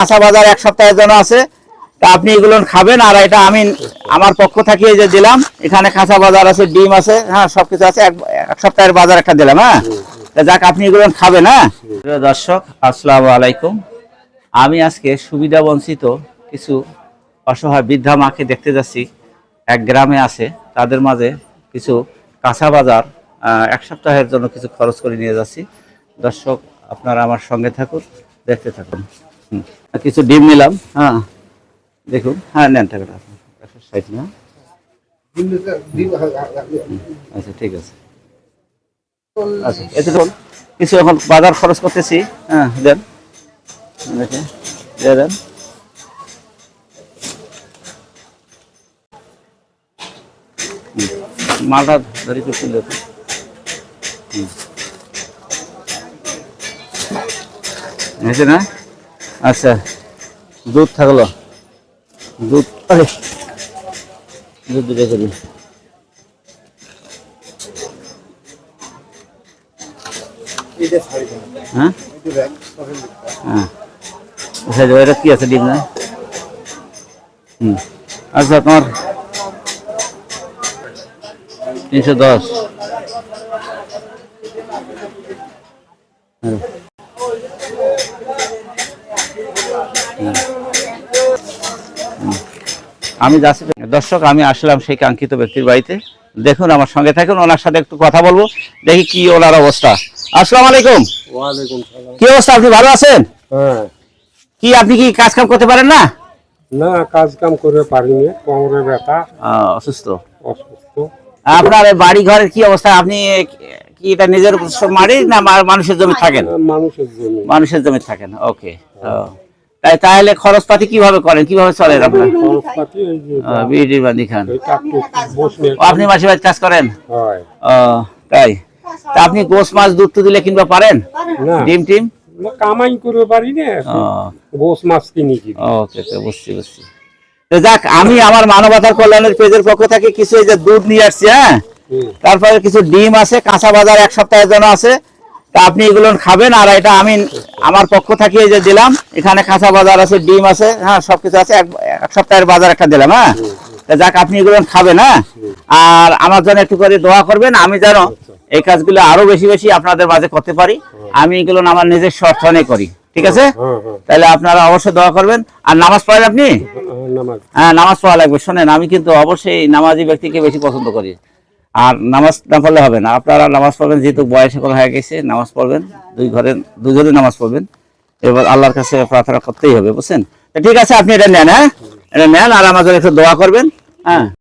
কাঁচা বাজার এক সপ্তাহের জন্য আছে। তা আপনি এগুলো খাবেন, আর এটা আমি আমার পক্ষ থেকে যে দিলাম, এখানে কাঁচা বাজার আছে, ডিম আছে হ্যাঁ সবকিছু আছে। এক সপ্তাহের বাজার একটা দিলাম হ্যাঁ? যাক, আপনি এগুলো খাবেন হ্যাঁ? দর্শক, আসসালামু আলাইকুম। আমি আজকে সুবিধা বঞ্চিত কিছু অসহায় বৃদ্ধা মাকে দেখতে যাচ্ছি। এক গ্রামে আছে, তাদের মাঝে কিছু কাঁচা বাজার এক সপ্তাহের জন্য কিছু খরচ করে নিয়ে যাচ্ছি। দর্শক, আপনারা আমার সঙ্গে থাকুন, দেখতে থাকুন। কিছু ডিম নিলাম। হ্যাঁ। দেখুন। হ্যাঁ নেন, টাকাটা। একশো ষাট না আচ্ছা ঠিক আছে। আচ্ছা এতে তো কিছু এখন বাজার খরচ করতেছি। হ্যাঁ দেন। দেখে, দিয়ে দেন। হুম। মালটা ধরি করতে দেখুন হয়েছে না আচ্ছা দুধ থাকল। দুধ, আরে, দুধ দুটো করি। হ্যাঁ? হ্যাঁ। আচ্ছা কি আছে ডিম না? হুম। আচ্ছা তোমার তিনশো দশ। আমি যাচ্ছি দর্শক আমি আসলাম সেই কাঙ্ক্ষিত ব্যক্তির বাড়িতে। দেখুন আমার সঙ্গে থাকুন ওনার সাথে একটু কথা বলব। দেখি কি ওনার অবস্থা। আসসালামু আলাইকুম। কি অবস্থা? আপনি ভালো আছেন? হ্যাঁ। কি আপনি কি কাজ কাম করতে পারেন না? না কাজ কাম করে পারিনি কোমরে ব্যথা। অসুস্থ। অসুস্থ। আপনার বাড়ি ঘরের কি অবস্থা? আপনি কি এটা নিজের মারি না মানুষের জমি থাকেন? মানুষের জন্য মানুষের জমি থাকেন ওকে। তাই তাহলে খরচপাতি কীভাবে করেন? কীভাবে চলেন আপনার? খান। আপনি মাসে বাড়ি কাজ করেন? তাই। তা আপনি গোস মাছ দুধ টুধ দিলে কিনবা পারেন? ডিম টিম? কামাই করে পারি না। গোস মাছ কিনি কিনি। ওকে ওকে বুঝছি বুঝছি। তো যাক আমি আমার মানবতার কল্যাণের পেজের পক্ষ থেকে কিছু এই যে দুধ নিয়ে আসছি হ্যাঁ? তারপরে কিছু ডিম আছে কাঁচা বাজার এক সপ্তাহের জন্য আছে। তা আপনি এগুলো খাবেন আর এটা আমি আমার পক্ষ থেকে যে দিলাম এখানে কাঁচা বাজার আছে ডিম আছে হ্যাঁ সবকিছু আছে। এক সপ্তাহের বাজার একটা দিলাম হ্যাঁ? যাক আপনি এগুলো খাবেন হ্যাঁ? আর আমার জন্য একটু করে দোয়া করবেন আমি যেন এই কাজগুলো আরও বেশি বেশি আপনাদের মাঝে করতে পারি। আমি এগুলো আমার নিজের স্বর্থনে করি ঠিক আছে? হ্যাঁ হ্যাঁ তাহলে আপনারা অবশ্যই দোয়া করবেন। আর নামাজ পড়েন আপনি? হ্যাঁ, নামাজ। হ্যাঁ নামাজ পড়া লাগবে শোনেন আমি কিন্তু অবশ্যই নামাজি ব্যক্তিকে বেশি পছন্দ করি। আর নামাজ না পড়লে হবে না। আপনারা নামাজ পড়বেন, যেহেতু বয়স এখন হয়ে গেছে, নামাজ পড়বেন, দুই ঘরে দুজনে নামাজ পড়বেন। এবার আল্লাহর কাছে প্রার্থনা করতেই হবে, বুঝছেন? ঠিক আছে, আপনি এটা নেন হ্যাঁ? এটা নেন আর আমাদের একটু দোয়া করবেন হ্যাঁ?